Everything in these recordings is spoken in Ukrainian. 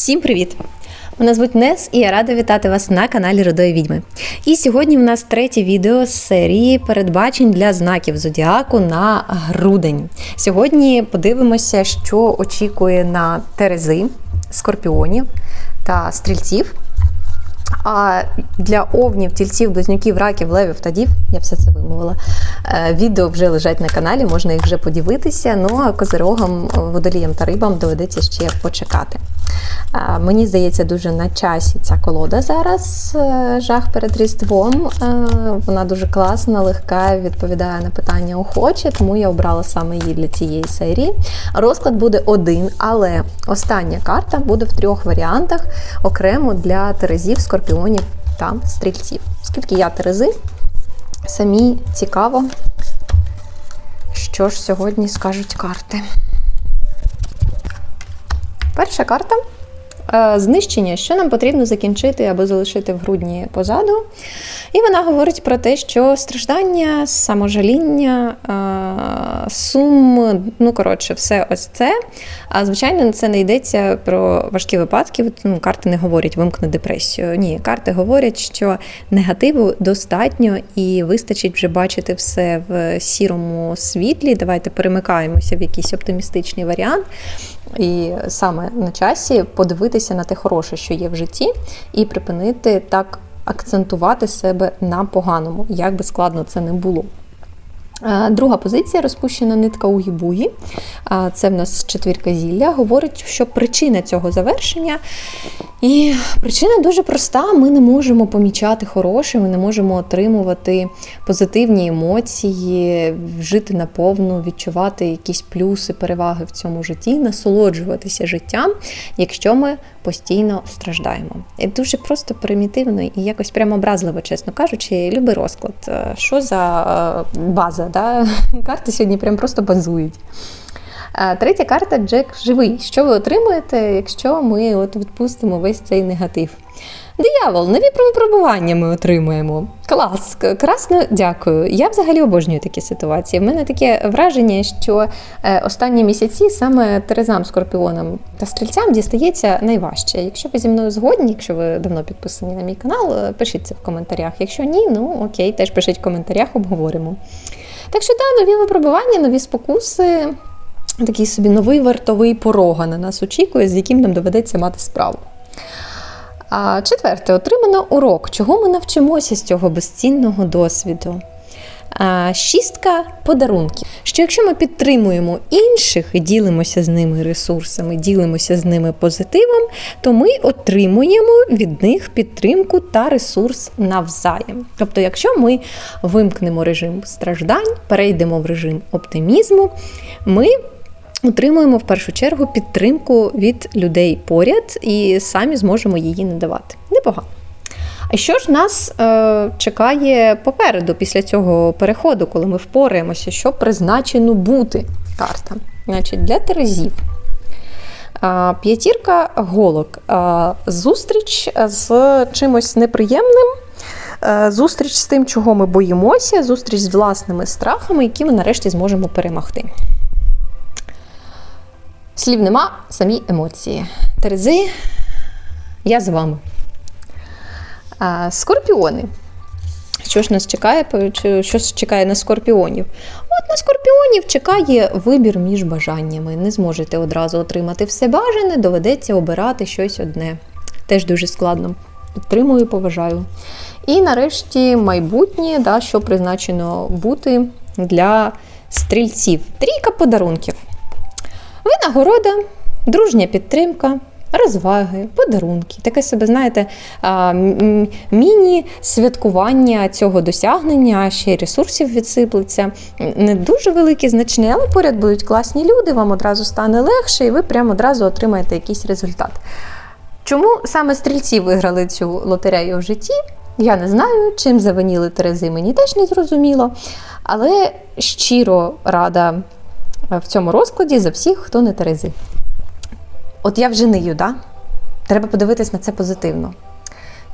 Всім привіт! Мене звуть Нес, і я рада вітати вас на каналі Рудої Відьми. І сьогодні в нас третє відео з серії передбачень для знаків зодіаку на грудень. Сьогодні подивимося, що очікує на Терези, скорпіонів та стрільців. А для овнів, тільців, близнюків, раків, левів та дів, я все це вимовила. е, Відео вже лежать на каналі, можна їх вже подивитися. Ну а козирогам, водоліям та рибам доведеться ще почекати. Е, Мені здається, дуже на часі ця колода зараз. е, Жах перед Різдвом. Вона дуже класна, легка, відповідає на питання охоче, тому я обрала саме її для цієї серії. Розклад буде один, але остання карта буде в трьох варіантах окремо для терезів, скорпіонів та стрільців. Оскільки я терези, самі цікаво, що ж сьогодні скажуть карти. Перша карта знищення, що нам потрібно закінчити або залишити в грудні позаду. І вона говорить про те, що страждання, саможаління, е, сум, ну коротше, все ось це. А звичайно, це не йдеться про важкі випадки. Ну, карти не говорять вимкни депресію. Ні, карти говорять, що негативу достатньо і вистачить вже бачити все в сірому світлі. Давайте перемикаємося в якийсь оптимістичний варіант. І саме на часі подивитися на те хороше, що є в житті, і припинити так акцентувати себе на поганому, як би складно це не було. Е, Друга позиція розпущена нитка у гібугі. Е, Це в нас четвірка зілля. Говорить, що причина цього завершення. І причина дуже проста: ми не можемо помічати хороше, ми не можемо отримувати позитивні емоції, жити наповну, відчувати якісь плюси, переваги в цьому житті, насолоджуватися життям, якщо ми постійно страждаємо. І дуже просто примітивно і якось прямо образливо, чесно кажучи, любий розклад. Е, Що за база? Да? Карти сьогодні прям просто базують. Е, Третя карта Джек живий. Що ви отримуєте, якщо ми от відпустимо весь цей негатив? Диявол, нові випробування ми отримуємо. Клас, красно, дякую. Я взагалі обожнюю такі ситуації. В мене таке враження, що е, останні місяці саме Терезам, Скорпіонам та стрільцям дістається найважче. Якщо ви зі мною згодні, якщо ви давно підписані на мій канал, е, пишіть це в коментарях. Якщо ні, ну окей, теж пишіть в коментарях, обговоримо. Так що так, нові випробування, нові спокуси. Такий собі новий вартовий порога на нас очікує, з яким нам доведеться мати справу. А четверте, отримано урок, чого ми навчимося з цього безцінного досвіду. Шістка подарунків. Що якщо ми підтримуємо інших ділимося з ними ресурсами, ділимося з ними позитивом, то ми отримуємо від них підтримку та ресурс навзаєм. Тобто, якщо ми вимкнемо режим страждань, перейдемо в режим оптимізму, ми отримуємо в першу чергу підтримку від людей поряд і самі зможемо її надавати. Непогано. А що ж нас е, чекає попереду після цього переходу, коли ми впораємося, що призначено бути карта? Значить, для терезів. П'ятірка голок. Зустріч з чимось неприємним. е, Зустріч з тим, чого ми боїмося, зустріч з власними страхами, які ми нарешті зможемо перемогти. Слів нема, самі емоції. Терези, я з вами. Скорпіони. Що ж нас чекає? Що чекає на скорпіонів? От на скорпіонів чекає вибір між бажаннями. Не зможете одразу отримати все бажане, доведеться обирати щось одне. Теж дуже складно. Підтримую, поважаю. І нарешті майбутнє, да, що призначено бути для стрільців. Трійка подарунків. Винагорода, дружня підтримка, розваги, подарунки. Таке себе, знаєте, міні-святкування цього досягнення, ще й ресурсів відсиплеться. Не дуже великі, значні, але поряд будуть класні люди, вам одразу стане легше, і ви прямо одразу отримаєте якийсь результат. Чому саме стрільці виграли цю лотерею в житті? Я не знаю, чим завиніли Терези, мені теж не зрозуміло. Але щиро рада в цьому розкладі за всіх, хто не Терези. От я вже нию, да? Треба подивитись на це позитивно.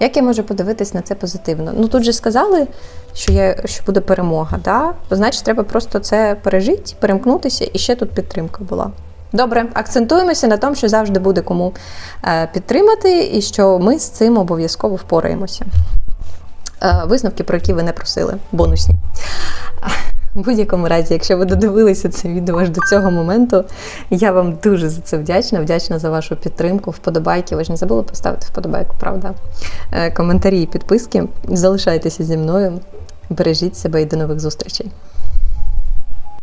Як я можу подивитись на це позитивно? Ну тут же сказали, що є, що буде перемога, да? значить, треба просто це пережити, перемкнутися, і ще тут підтримка була. Добре, акцентуємося на тому, що завжди буде кому е, підтримати, і що ми з цим обов'язково впораємося. Е, Висновки, про які ви не просили, бонусні. В будь-якому разі, якщо ви додивилися це відео аж до цього моменту, я вам дуже за це вдячна. Вдячна за вашу підтримку, вподобайки. Ви ж не забули поставити вподобайку, правда? Е, Коментарі і підписки. Залишайтеся зі мною. Бережіть себе і до нових зустрічей.